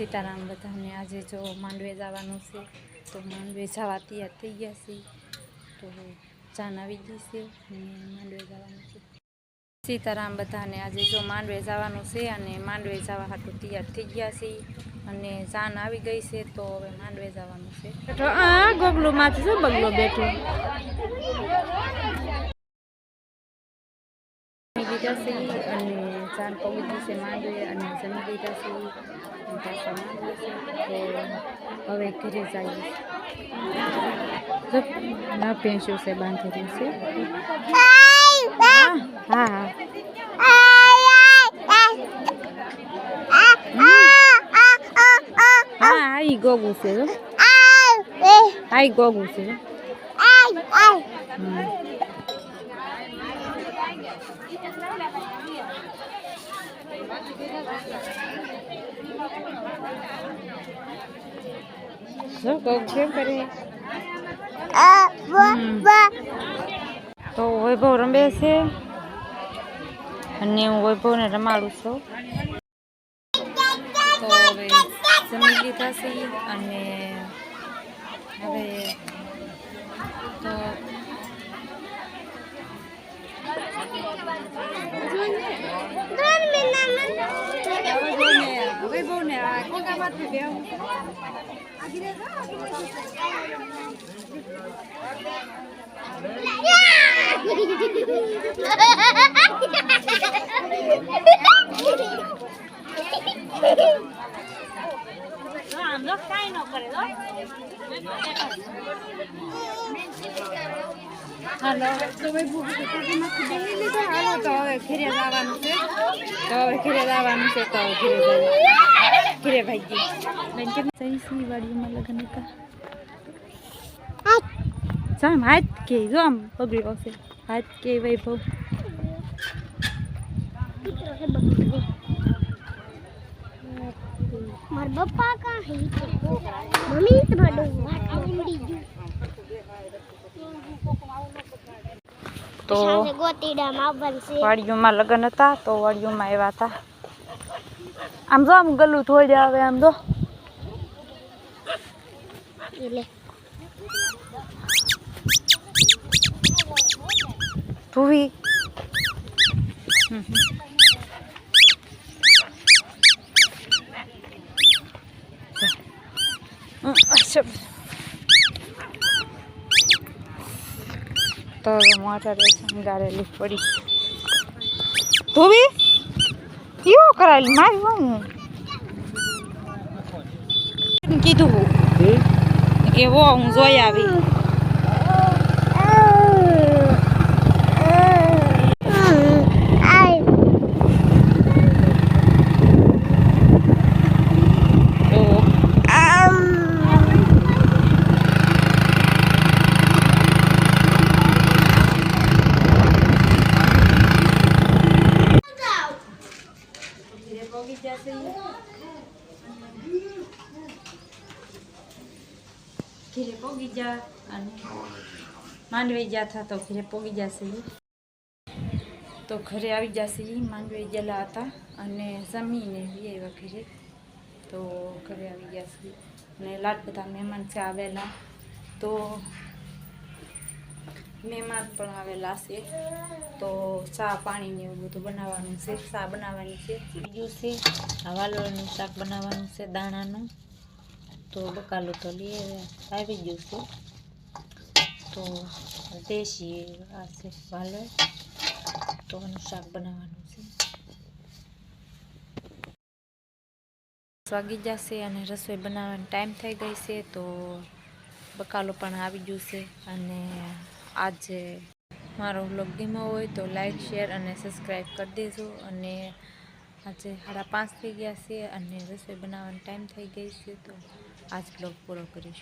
સીતારામ બધાને આજે જો માંડવે જવાનું છે, તો માંડવે જવા તૈયાર થઈ ગયા છે. તો જાન આવી ગઈ છે અને માંડવે જવાનું છે. સીતારામ બધાને આજે જો માંડવે જવાનું છે અને માંડવે જવા હાટું તૈયાર થઈ ગયા છે અને જાન આવી ગઈ છે, તો હવે માંડવે જવાનું છે. ગોગલું માંથી શું બગલો બેઠો? જમી લીધા છે અને જાન પગી ગઈ છે માંડવે અને જમી લીધા છે અને પાછા માંડવે છે તો હવે ઘરે જઈએ જો ના ભેંસો છે બાંધેલી છે હા હા હા આઈ ગોગું છે જો આઈ ગોગું છે તો વૈભવ રમે છે. અને હું વૈભવને રમાડું છું. તો હવે જમી લીધા અને હવે તો વૈભવને કોકામાંથી બેહું હાલો તો બેહી ઘરે જવાનું છે. તો હવે ઘરે છે તો હવે ઘરે ઘરે ભાઈ બેન કેમ સહી સહી વાડીમાં લગ્ન હતા જામ હાથ કે, જો આમ બગડ્યો હશે હાથ કે વૈભવ. મારા પપ્પા કા હે મમ્મી, તમારો ઉડી ગયું તો સામે ગોતીડામાં આવવાનું છે વાડીઓમાં લગ્ન હતા તો વાડીઓમાં આવ્યા હતા આમ જો આમ ગલું થોડી આવે આમ જો એટલે ધુવી તો મોટર શણગારેલી પડી. ધોવી કેવો કરાયેલી? મારી હું કીધું. એવો હું જોઈ આવી તો ઘીરે પોગી જા અને માંડવી ગયા હતા તો ઘરે પોગી જશે. તો ઘરે આવી જશે માંડવી ગયેલા હતા અને જમીને વી આવ્યા ઘરે. તો ઘરે આવી ગયા છે. અને લાટ બધા મહેમાન છે આવેલા. તો મહેમાન પણ આવેલા છે. તો ચા પાણી ને એવું બધું બનાવવાનું છે. ચા બનાવવાની છે. બીજું છે વાલોળનું શાક બનાવવાનું છે, દાણાનું. તો બકાલું તો લઈ આવી ગયું છે. તો દેશી આ છે વાલોળ. તો એનું શાક બનાવવાનું છે. વાગી જશે અને રસોઈ બનાવવાનો ટાઈમ થઈ ગઈ છે. તો બકાલો પણ આવી ગયું છે અને આજે મારો વ્લોગ ગમ્યો હોય તો લાઈક શેર અને સબસ્ક્રાઈબ કરી દેજો. અને આજે સાડા પાંચ થઈ ગયા છે અને રસોઈ બનાવવાનો ટાઈમ થઈ ગઈ છે, તો આજ બ્લોગ પૂરો કરીશું.